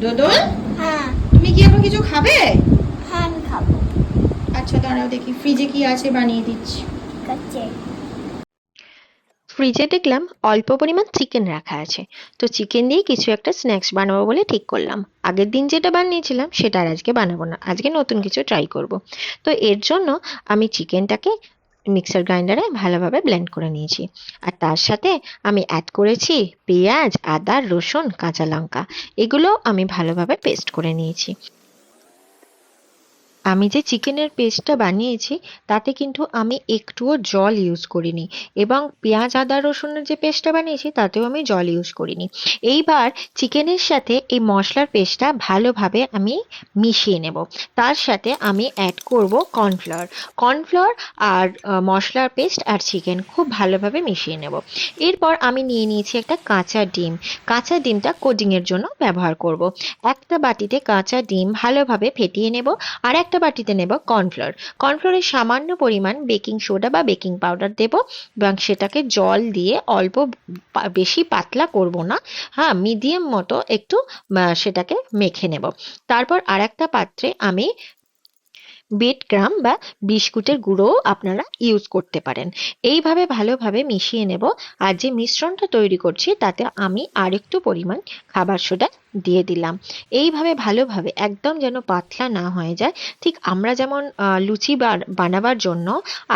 দোদল হ্যাঁ। তুমি কি এখন কিছু খাবে? হ্যাঁ খাব। আচ্ছা দাঁড়াও দেখি ফ্রিজে কি আছে বানিয়ে দিচ্ছি। ঠিক আছে। ফ্রিজে দেখলাম অল্প পরিমাণ চিকেন রাখা আছে। তো চিকেন দিয়ে কিছু একটা স্ন্যাক্স বানাবো বলে ঠিক করলাম। আগের দিন যেটা বানিয়েছিলাম সেটা আর আজকে বানাবো না। আজকে নতুন কিছু ট্রাই করব। তো এর জন্য আমি চিকেনটাকে মিক্সার গ্রাইন্ডারে ভালোভাবে ব্লেন্ড করে নিয়েছি। আর তার সাথে আমি অ্যাড করেছি পেঁয়াজ, আদা, রসুন, কাঁচা লঙ্কা। এগুলো আমি ভালোভাবে পেস্ট করে নিয়েছি। আমি যে চিকেনের পেস্টটা বানিয়েছি, তাতে কিন্তু আমি একটুও জল ইউজ করিনি এবং পেঁয়াজ, আদা, রসুনের যে পেস্টটা বানিয়েছি, তাতেও আমি জল ইউজ করিনি। এইবার চিকেনের সাথে এই মশলার পেস্টটা ভালোভাবে আমি মিশিয়ে নেব। তার সাথে আমি অ্যাড করব কর্নফ্লাওয়ার কর্নফ্লাওয়ার আর মশলার পেস্ট আর চিকেন খুব ভালোভাবে মিশিয়ে নেব। এরপর আমি নিয়ে নিয়েছি একটা কাঁচা ডিম। কাঁচা ডিমটা কোডিংয়ের জন্য ব্যবহার করব। একটা বাটিতে কাঁচা ডিম ভালোভাবে ফেটিয়ে নেব। আর একটা বাটিতে নেব কর্নফ্লোর। কর্নফ্লোরের সামান্য পরিমাণ বেকিং সোডা বা বেকিং পাউডার দেব এবং সেটাকে জল দিয়ে অল্প বেশি পাতলা করব না। হ্যাঁ মিডিয়াম মতো একটু সেটাকে মেখে নেব। তারপর আর একটা পাত্রে আমি বিট গ্রাম বা বিস্কুটের গুঁড়োও আপনারা ইউজ করতে পারেন। এইভাবে ভালোভাবে মিশিয়ে নেব আর যে মিশ্রণটা তৈরি করছি তাতে আমি আরেকটু পরিমাণ খাবার সোডা দিয়ে দিলাম। এইভাবে ভালোভাবে একদম যেন পাতলা না হয়ে যায়। ঠিক আমরা যেমন লুচি বানাবার জন্য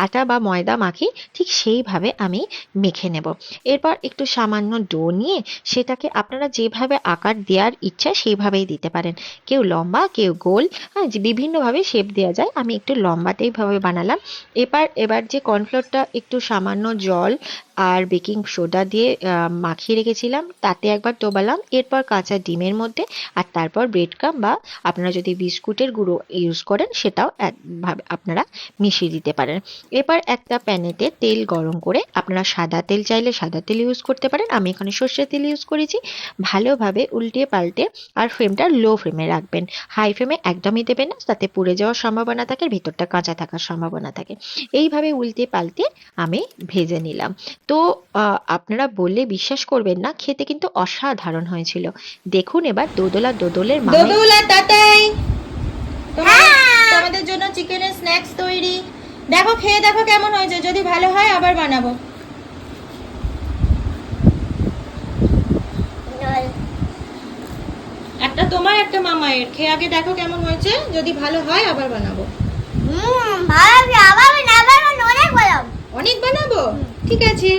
আটা বা ময়দা মাখি, ঠিক সেইভাবে আমি মেখে নেব। এরপর একটু সামান্য ডো নিয়ে সেটাকে আপনারা যেভাবে আকার দেওয়ার ইচ্ছা সেইভাবেই দিতে পারেন। কেউ লম্বা, কেউ গোল হ্যাঁ বিভিন্নভাবে শেপ দেওয়া যায় আমি একটু লম্বাতেই ভাবে বানালাম। এবার এবার যে কর্নফ্লোরটা একটু সামান্য জল আর বেকিং সোডা দিয়ে মাখিয়ে রেখেছিলাম, তাতে একবার ডোবালাম এরপর কাঁচা ডিমের মধ্যে আর তারপর ব্রেড ক্রাম বা আপনারা যদি বিস্কুটের গুঁড়ো ইউজ করেন, সেটাও একভাবে আপনারা মিশিয়ে দিতে পারেন। এবার একটা প্যানেতে তেল গরম করে আপনারা সাদা তেল চাইলে সাদা তেল ইউজ করতে পারেন, আমি এখানে সর্ষের তেল ইউজ করেছি। ভালোভাবে উল্টে পাল্টে আর ফ্লেমটা লো ফ্লেমে রাখবেন। হাই ফ্লেমে একদমই দেবেন না, তাতে পুড়ে যাওয়ার সম্ভাবনা থাকে, ভেতরটা কাঁচা থাকার সম্ভাবনা থাকে। এইভাবে উল্টে পাল্টে আমি ভেজে নিলাম। তো আপনারা বললে বিশ্বাস করবেন না, খেতে কিন্তু অসাধারণ হয়েছিল। দেখুন এবার দোদলা দোদলের দোদল তাতাই। তোমাদের জন্য চিকেনের স্ন্যাক্স তৈরি। দেখো, খেয়ে দেখো কেমন হয়েছে। যদি ভালো হয়, আবার বানাবো। একটা তোমার একটা মামায়ের। খেয়ে আগে দেখো কেমন হয়েছে। যদি ভালো হয় আবার বানাবো। হুম ভালো আবার বানাবো অনেক বানাবো। অনেক বানাবো? ঠিক আছে।